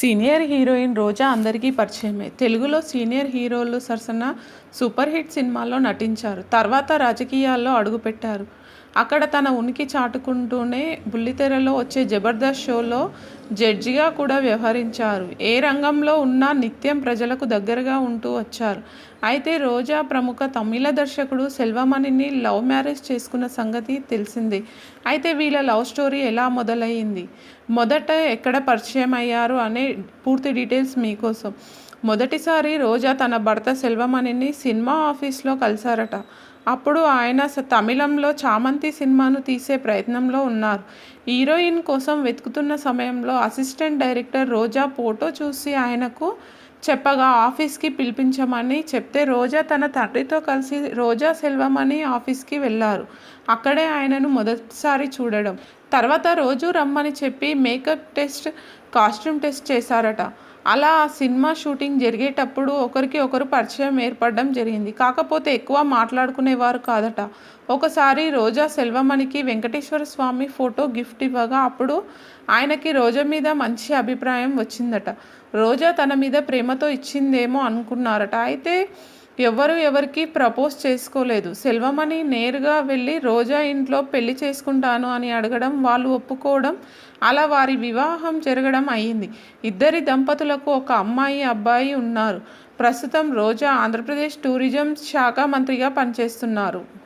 Senior heroine రోజా అందరికీ పరిచయమే. తెలుగులో సీనియర్ హీరోలు సరసన సూపర్ హిట్ సినిమాల్లో నటించారు. తర్వాత రాజకీయాల్లో అడుగుపెట్టారు. అక్కడ తన ఉనికి చాటుకుంటూనే బుల్లితెరలో వచ్చే జబర్దస్త్ షోలో జడ్జిగా కూడా వ్యవహరించారు. ఏ రంగంలో ఉన్నా నిత్యం ప్రజలకు దగ్గరగా ఉంటూ వచ్చారు. అయితే రోజా ప్రముఖ తమిళ దర్శకుడు సెల్వమణిని లవ్ మ్యారేజ్ చేసుకున్న సంగతి తెలిసిందే. అయితే వీళ్ళ లవ్ స్టోరీ ఎలా మొదలయ్యింది? మొదట ఎక్కడ పరిచయం అయ్యారు అనే పూర్తి డీటెయిల్స్ మీకోసం. మొదటిసారి రోజా తన భర్త సెల్వమణిని సినిమా ఆఫీస్లో కలిశారట. అప్పుడు ఆయన స- తమిళంలో చామంతి సినిమాను తీసే ప్రయత్నంలో ఉన్నారు. హీరోయిన్ కోసం వెతుకుతున్న సమయంలో అసిస్టెంట్ డైరెక్టర్ రోజా ఫోటో చూసి ఆయనకు చెప్పగా ఆఫీస్కి పిలిపించమని చెప్తే రోజా తన తండ్రితో కలిసి రోజా సెల్వమణి ఆఫీస్కి వెళ్ళారు. అక్కడే ఆయనను మొదటిసారి చూడడం. తర్వాత రోజు రమ్మని చెప్పి మేకప్ టెస్ట్ కాస్ట్యూమ్ టెస్ట్ చేశారట. అలా ఆ సినిమా షూటింగ్ జరిగేటప్పుడు ఒకరికి ఒకరు పరిచయం ఏర్పడడం జరిగింది. కాకపోతే ఎక్కువ మాట్లాడుకునేవారు కాదట. ఒకసారి రోజా సెల్వమణికి వెంకటేశ్వర స్వామి ఫోటో గిఫ్ట్ ఇవ్వగా అప్పుడు ఆయనకి రోజా మీద మంచి అభిప్రాయం వచ్చిందట. రోజా తన మీద ప్రేమతో ఇచ్చిందేమో అనుకున్నారట. అయితే ఎవరు ఎవరికి ప్రపోజ్ చేసుకోలేదు. సెల్వమణి నేరుగా వెళ్ళి రోజా ఇంట్లో పెళ్ళి చేసుకుంటాను అని అడగడం వాళ్ళు ఒప్పుకోవడం అలా వారి వివాహం జరగడం అయ్యింది. ఇద్దరి దంపతులకు ఒక అమ్మాయి అబ్బాయి ఉన్నారు. ప్రస్తుతం రోజా ఆంధ్రప్రదేశ్ టూరిజం శాఖ మంత్రిగా పనిచేస్తున్నారు.